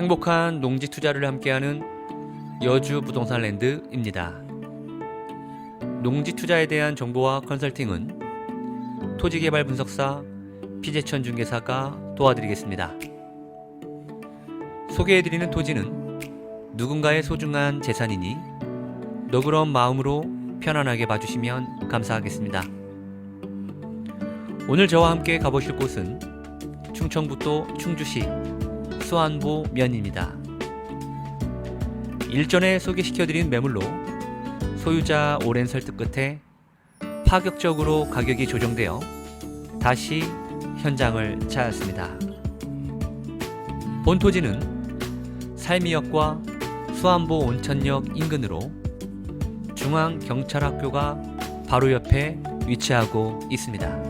행복한 농지 투자를 함께하는 여주 부동산 랜드입니다. 농지 투자에 대한 정보와 컨설팅은 토지개발 분석사 피제천 중개사가 도와드리겠습니다. 소개해드리는 토지는 누군가의 소중한 재산이니 너그러운 마음으로 편안하게 봐주시면 감사하겠습니다. 오늘 저와 함께 가보실 곳은 충청북도 충주시 수안보 면입니다. 일전에 소개시켜드린 매물로 소유자 오랜 설득 끝에 파격적으로 가격이 조정되어 다시 현장을 찾았습니다. 본 토지는 살미역과 수안보 온천역 인근으로 중앙경찰학교가 바로 옆에 위치하고 있습니다.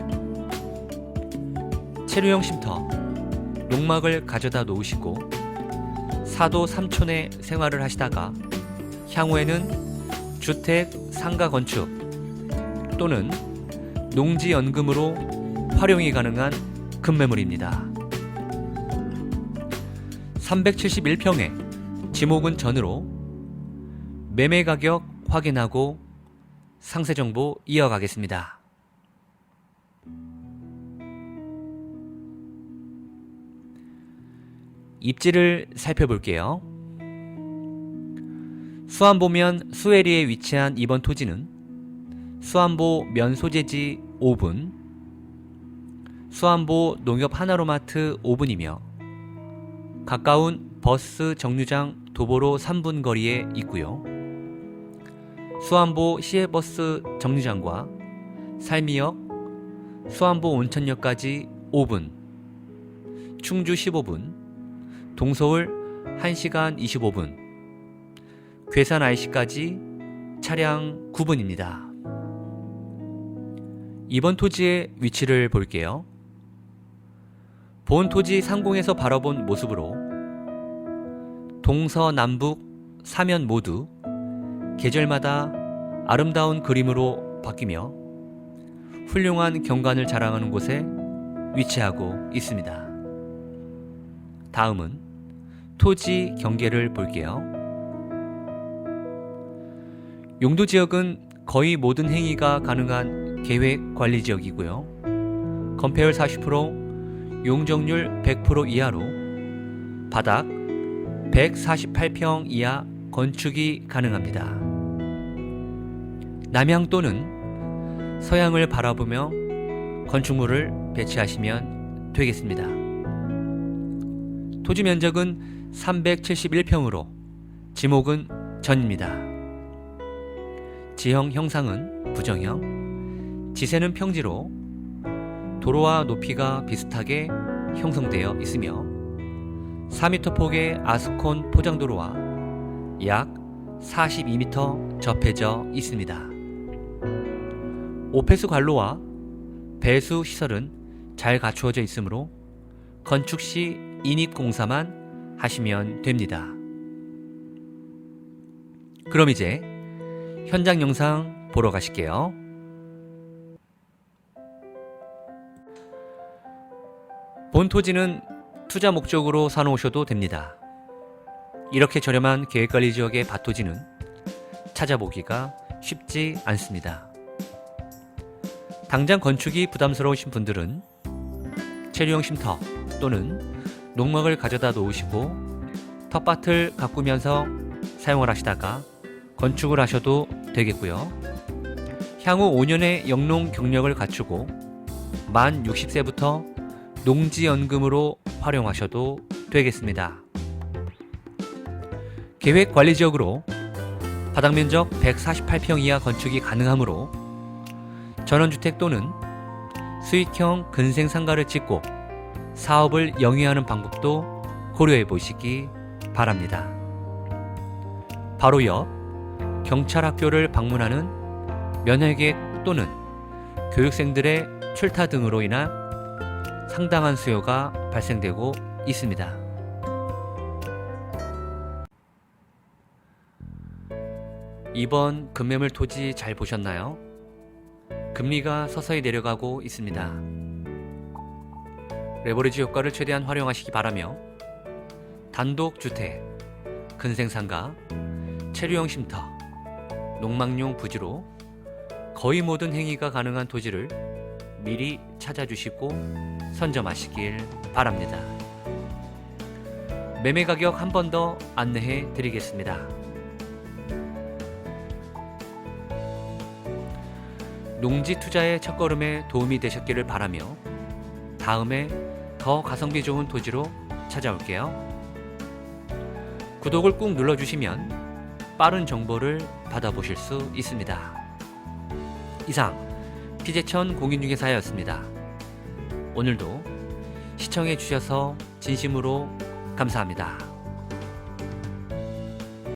체류형 쉼터, 농막을 가져다 놓으시고 사도 삼촌에 생활을 하시다가 향후에는 주택 상가 건축 또는 농지 연금으로 활용이 가능한 급매물입니다. 371평에 지목은 전으로 매매 가격 확인하고 상세 정보 이어가겠습니다. 입지를 살펴볼게요. 수안보면 수에리에 위치한 이번 토지는 수안보 면 소재지 5분, 수안보 농협 하나로마트 5분이며 가까운 버스 정류장 도보로 3분 거리에 있고요. 수안보 시외버스 정류장과 살미역, 수안보 온천역까지 5분, 충주 15분, 동서울 1시간 25분, 괴산 IC까지 차량 9분입니다. 이번 토지의 위치를 볼게요. 본 토지 상공에서 바라본 모습으로 동서남북 사면 모두 계절마다 아름다운 그림으로 바뀌며 훌륭한 경관을 자랑하는 곳에 위치하고 있습니다. 다음은 토지 경계를 볼게요. 용도 지역은 거의 모든 행위가 가능한 계획 관리 지역이고요. 건폐율 40%, 용적률 100% 이하로 바닥 148평 이하 건축이 가능합니다. 남향 또는 서양을 바라보며 건축물을 배치하시면 되겠습니다. 토지 면적은 371평으로 지목은 전입니다. 지형 형상은 부정형, 지세는 평지로 도로와 높이가 비슷하게 형성되어 있으며 4m 폭의 아스콘 포장도로와 약 42m 접해져 있습니다. 오페스 관로와 배수 시설은 잘 갖추어져 있으므로 건축 시 인입 공사만 하시면 됩니다. 그럼 이제 현장 영상 보러 가실게요. 본 토지는 투자 목적으로 사놓으셔도 됩니다. 이렇게 저렴한 계획관리 지역의 밭토지는 찾아보기가 쉽지 않습니다. 당장 건축이 부담스러우신 분들은 체류형 쉼터 또는 농막을 가져다 놓으시고 텃밭을 가꾸면서 사용을 하시다가 건축을 하셔도 되겠고요. 향후 5년의 영농 경력을 갖추고 만 60세부터 농지연금으로 활용하셔도 되겠습니다. 계획 관리 지역으로 바닥 면적 148평 이하 건축이 가능하므로 전원주택 또는 수익형 근생 상가를 짓고 사업을 영위하는 방법도 고려해 보시기 바랍니다. 바로 옆 경찰학교를 방문하는 면회객 또는 교육생들의 출타 등으로 인한 상당한 수요가 발생되고 있습니다. 이번 금매물 토지 잘 보셨나요? 금리가 서서히 내려가고 있습니다. 레버리지 효과를 최대한 활용하시기 바라며 단독 주택, 근생상가, 체류형 쉼터, 농막용 부지로 거의 모든 행위가 가능한 토지를 미리 찾아주시고 선점하시길 바랍니다. 매매 가격 한 번 더 안내해 드리겠습니다. 농지 투자의 첫걸음에 도움이 되셨기를 바라며 다음에 더 가성비 좋은 토지로 찾아올게요. 구독을 꾹 눌러주시면 빠른 정보를 받아보실 수 있습니다. 이상 피제천 공인중개사였습니다. 오늘도 시청해 주셔서 진심으로 감사합니다.